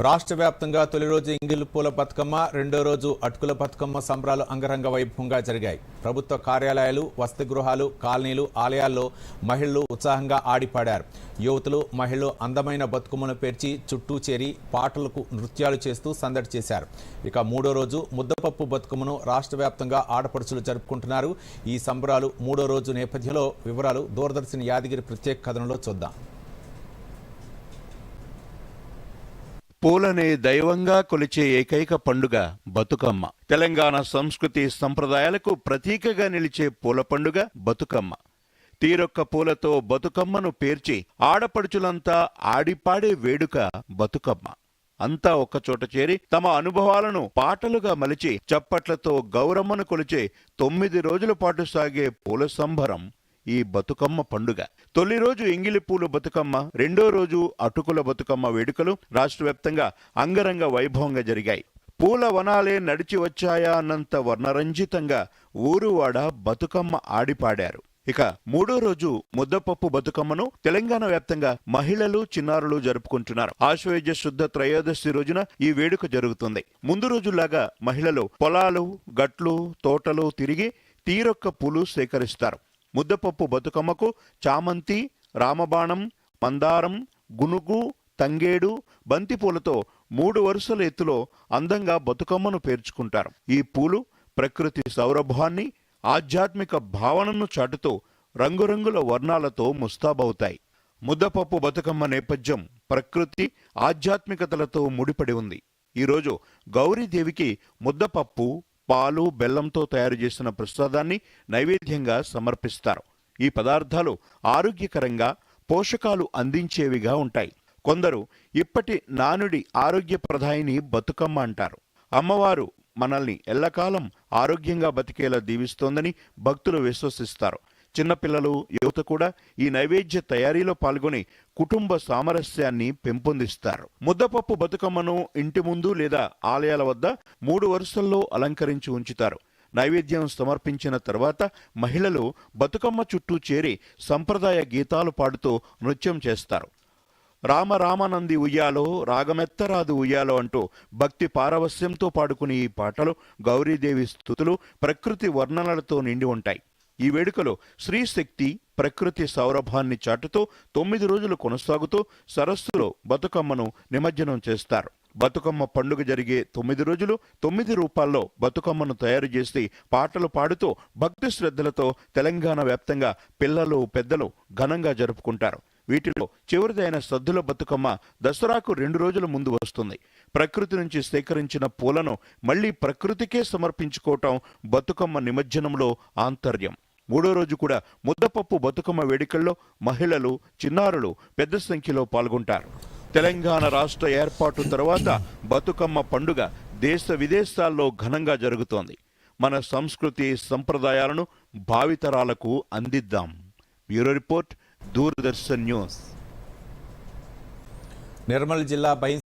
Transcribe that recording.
రాష్ట్ర వ్యాప్తంగా తొలి రోజు ఇంగిల్ పూల బతుకమ్మ రెండో రోజు అటుకుల బతుకమ్మ సంబరాలు అంగరంగ వైభవంగా జరిగాయి. ప్రభుత్వ కార్యాలయాలు వసతి గృహాలు కాలనీలు ఆలయాల్లో మహిళలు ఉత్సాహంగా ఆడిపాడారు. యువతులు మహిళలు అందమైన బతుకమ్మను పేర్చి చుట్టూ చేరి పాటలకు నృత్యాలు చేస్తూ సందడి చేశారు. ఇక మూడో రోజు ముద్దపప్పు బతుకమ్మను రాష్ట్ర వ్యాప్తంగా ఆడపడుచులు జరుపుకుంటున్నారు. ఈ సంబరాలు మూడో రోజు నేపథ్యంలో వివరాలు దూరదర్శన్ యాదగిరి ప్రత్యేక కథనంలో చూద్దాం. పూలనే దైవంగా కొలిచే ఏకైక పండుగ బతుకమ్మ. తెలంగాణ సంస్కృతి సంప్రదాయాలకు ప్రతీకగా నిలిచే పూల పండుగ బతుకమ్మ. తీరొక్క పూలతో బతుకమ్మను పేర్చి ఆడపడుచులంతా ఆడిపాడే వేడుక బతుకమ్మ. అంతా ఒక్కచోట చేరి తమ అనుభవాలను పాటలుగా మలిచి చప్పట్లతో గౌరమ్మను కొలిచే తొమ్మిది రోజుల పాటు సాగే పూల సంభరం ఈ బతుకమ్మ పండుగ. తొలి రోజు ఎంగిలిపూల బతుకమ్మ రెండో రోజు అటుకుల బతుకమ్మ వేడుకలు రాష్ట్ర వ్యాప్తంగా అంగరంగ వైభవంగా జరిగాయి. పూల వనాలే నడిచి వచ్చాయా అన్నంత వర్ణరంజితంగా ఊరువాడ బతుకమ్మ ఆడిపాడారు. ఇక మూడో రోజు ముద్దపప్పు బతుకమ్మను తెలంగాణ వ్యాప్తంగా మహిళలు చిన్నారులు జరుపుకుంటున్నారు. ఆశ్వయుజ శుద్ధ త్రయోదశి రోజున ఈ వేడుక జరుగుతుంది. ముందు రోజులాగా మహిళలు పొలాలు గట్లు తోటలు తిరిగి తీరొక్క పూలు సేకరిస్తారు. ముద్దపప్పు బతుకమ్మకు చామంతి రామబాణం మందారం గునుగు తంగేడు బంతిపూలతో మూడు వరుసల ఎత్తులో అందంగా బతుకమ్మను పేర్చుకుంటారు. ఈ పూలు ప్రకృతి సౌరభాన్ని ఆధ్యాత్మిక భావనను చాటుతూ రంగురంగుల వర్ణాలతో ముస్తాబవుతాయి. ముద్దపప్పు బతుకమ్మ నేపథ్యం ప్రకృతి ఆధ్యాత్మికతలతో ముడిపడి ఉంది. ఈరోజు గౌరీదేవికి ముద్దపప్పు పాలు బెల్లంతో తయారు చేసిన ప్రసాదాన్ని నైవేద్యంగా సమర్పిస్తారు. ఈ పదార్థాలు ఆరోగ్యకరంగా పోషకాలు అందించేవిగా ఉంటాయి. కొందరు ఇప్పటి నానుడి ఆరోగ్యప్రదాయిని బతుకమ్మ అంటారు. అమ్మవారు మనల్ని ఎల్లకాలం ఆరోగ్యంగా బతికేలా దీవిస్తోందని భక్తులు విశ్వసిస్తారు. చిన్నపిల్లలు యువత కూడా ఈ నైవేద్య తయారీలో పాల్గొని కుటుంబ సామరస్యాన్ని పెంపొందిస్తారు. ముద్దపప్పు బతుకమ్మను ఇంటి ముందు లేదా ఆలయాల వద్ద మూడు వరుసల్లో అలంకరించి ఉంచుతారు. నైవేద్యం సమర్పించిన తర్వాత మహిళలు బతుకమ్మ చుట్టూ చేరి సంప్రదాయ గీతాలు పాడుతూ నృత్యం చేస్తారు. రామ రామనంది ఉయ్యాలో రాగమెత్తరాదు ఉయ్యాలో అంటూ భక్తి పారవస్యంతో పాడుకునే ఈ పాటలు గౌరీదేవి స్థుతులు ప్రకృతి వర్ణనలతో నిండి ఉంటాయి. ఈ వేడుకలో శ్రీశక్తి ప్రకృతి సౌరభాన్ని చాటుతూ తొమ్మిది రోజులు కొనసాగుతూ సరస్సులో బతుకమ్మను నిమజ్జనం చేస్తారు. బతుకమ్మ పండుగ జరిగే తొమ్మిది రోజులు తొమ్మిది రూపాల్లో బతుకమ్మను తయారు చేసి పాటలు పాడుతూ భక్తి శ్రద్ధలతో తెలంగాణ వ్యాప్తంగా పిల్లలు పెద్దలు ఘనంగా జరుపుకుంటారు. వీటిలో చివరిదైన సద్దుల బతుకమ్మ దసరాకు రెండు రోజుల ముందు వస్తుంది. ప్రకృతి నుంచి సేకరించిన పూలను మళ్ళీ ప్రకృతికే సమర్పించుకోవటం బతుకమ్మ నిమజ్జనంలో ఆంతర్యం. మూడో రోజు కూడా ముద్దపప్పు బతుకమ్మ వేడుకల్లో మహిళలు చిన్నారులు పెద్ద సంఖ్యలో పాల్గొంటారు. తెలంగాణ రాష్ట్ర ఏర్పాటు తర్వాత బతుకమ్మ పండుగ దేశ విదేశాల్లో ఘనంగా జరుగుతోంది. మన సంస్కృతి సంప్రదాయాలను భావితరాలకు అందిద్దాం. Bureau report Doordarshan news. Nirmal జిల్లా బైన్